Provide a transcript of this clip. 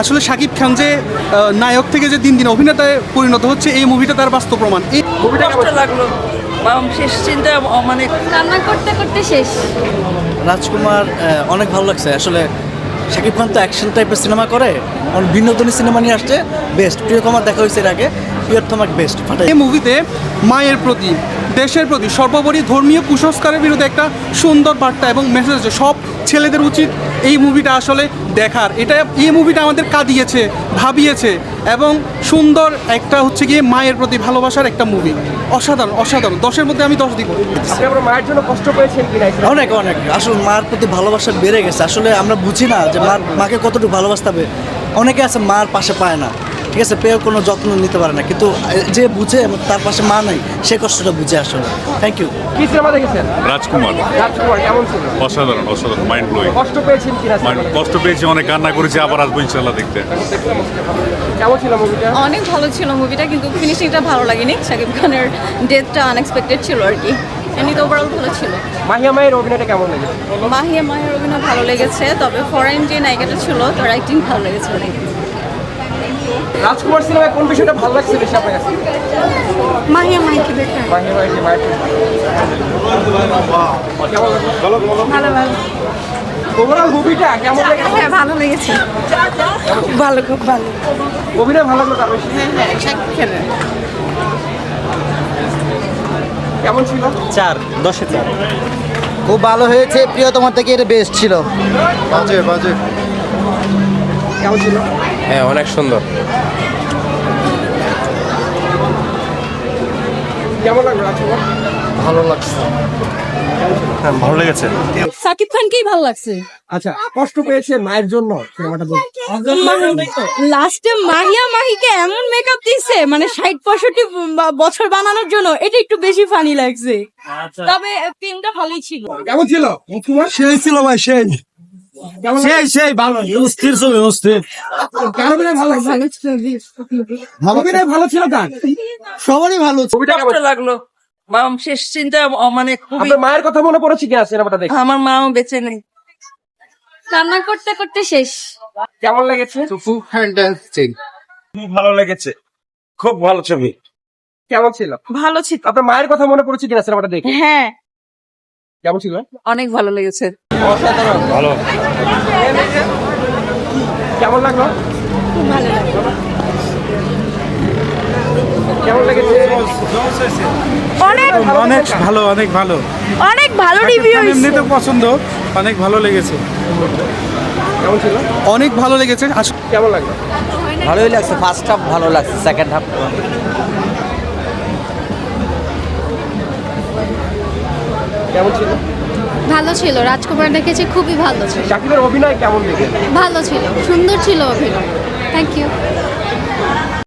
আসলে শাকিব খান যে নায়ক থেকে যে দিন দিন অভিনেতায় পরিণত হচ্ছে এই মুভিটা তার বাস্তব প্রমাণ। এই মুভিটা লাগল। শেষ চিন্তা মানে কান্না করতে করতে শেষ। রাজকুমার অনেক ভালো লাগছে। আসলে শাকিব খান তো অ্যাকশন টাইপের সিনেমা করে অনেক বিনোদনী সিনেমা নিয়ে আসছে। বেস্ট প্রিয়কুমার দেখা হয়েছে এর আগে। প্রিয়তমার বেস্ট এই মুভিতে মায়ের প্রতি দেশের প্রতি সর্বোপরি ধর্মীয় কুসংস্কারের বিরুদ্ধে একটা সুন্দর বার্তা এবং মেসেজ আছে। সব ছেলেদের উচিত এই মুভিটা আসলে দেখার। এটা এই মুভিটা আমাদের কাঁদিয়েছে ভাবিয়েছে এবং সুন্দর একটা হচ্ছে গিয়ে মায়ের প্রতি ভালোবাসার একটা মুভি অসাধারণ অসাধারণ। দশের মধ্যে আমি দশ দিব। মায়ের জন্য কষ্ট পেয়েছেন কিনা অনেক অনেক। আসলে মার প্রতি ভালোবাসা বেড়ে গেছে। আসলে আমরা বুঝি না যে মার মাকে কতটুকু ভালোবাসতে হবে। অনেকে আছে মার পাশে পায় না। ঠিক আছে পেয়েও কোনো যত্ন নিতে পারে না। কিন্তু যে বুঝে তার পাশে মা নাই সে কষ্টটা বুঝে আসলে। থ্যাংক ইউ কি সিনেমা দেখেছেন? রাজকুমার। রাজকুমার কেমন ছিল? অসাধারণ অসাধারণ মাইন্ড ব্লোয়িং কষ্ট পেয়েছেন মাইন্ড কষ্ট পেয়েছি অনেক কান্না করেছি আবার আসব ইনশাল্লাহ দেখতে। কেমন ছিল মুভিটা অনেক ভালো ছিল মুভিটা কিন্তু ফিনিশিংটা ভালো লাগেনি। শাকিব খানের ডেথটা আনএক্সপেক্টেড ছিল আর কি। এমনি তো ওভারঅল ভালো ছিল। মাহিয়া মায়ের অভিনয়টা কেমন লেগেছে? মাহিয়া মায়ের অভিনয় ভালো লেগেছে তবে ফরেন যে নায়িকাটা ছিল তার অ্যাক্টিং ভালো লেগেছে অনেক। রাজকুমার সিনেমায় কোন বিষয়টা ভালো লাগছে বেশি আপনার কাছে? মাহিয়া মাহিকে দেখে মাহিয়া মায়ের যে মায়ের কেমন ভালো ভালো। ওভারঅল মুভিটা কেমন লেগেছে? হ্যাঁ ভালো লেগেছে। ভালো খুব ভালো। অভিনয় ভালো লাগল তার বেশি? কেমন ছিল? চার দশে চার। খুব ভালো হয়েছে প্রিয়তমার থেকে এটা বেস্ট ছিল। বাজে বাজে। কেমন ছিল? হ্যাঁ অনেক সুন্দর। কেমন লাগল রাজকুমার? হ্যাঁ ভালো লেগেছে। সাকিব খানকেই ভালো লাগছে। আচ্ছা কষ্ট পেয়েছেন মায়ের জন্য সিনেমাটা দেখে লাস্টে মাহিয়া মাহিকে এমন মেকআপ দিচ্ছে মানে ষাট পঁয়ষট্টি ব- বছর বানানোর জন্য এটা একটু বেশি ফানি লাগছে। তবে ফিল্মটা ভালোই ছিল। কেমন ছিল? সেই ছিল ভাই সেই। সেই সেই ভালো অস্থির ছবি অস্থির। ভালো লাগছে অভিনয় ভালো ছিল তার সবারই ভালো ছবিটা কেমন? লাগল। বা শেষ চিন্তা মানে খুবই মায়ের কথা মনে পড়েছে কিনা সিনেমাটা দেখে। আমার মাও বেঁচে নেই। রান্না করতে করতে শেষ। কেমন লেগেছে? খুব ভালো লেগেছে। খুব ভালো ছবি। কেমন ছিল? ভালো ছিল। আপনার মায়ের কথা মনে পড়েছে কিনা সিনেমাটা দেখে। হ্যাঁ। কেমন ছিল? অনেক ভালো লেগেছে। ভালো। কেমন লাগল? কেমন লেগেছে? অনেক অনেক ভালো অনেক ভালো। অনেক ভালো রিভিউ এমনিতে পছন্দ অনেক ভালো লেগেছে। কেমন ছিল? অনেক ভালো লেগেছে। কেমন লাগল? ভালোই লাগছে ফার্স্ট হাফ ভালো লাগছে সেকেন্ড হাফ কেমন ছিল? ভালো ছিল রাজকুমার দেখেছি খুবই ভালো ছিল। শাকিবের অভিনয় কেমন দেখে ভালো ছিল সুন্দর ছিল অভিনয়। Thank you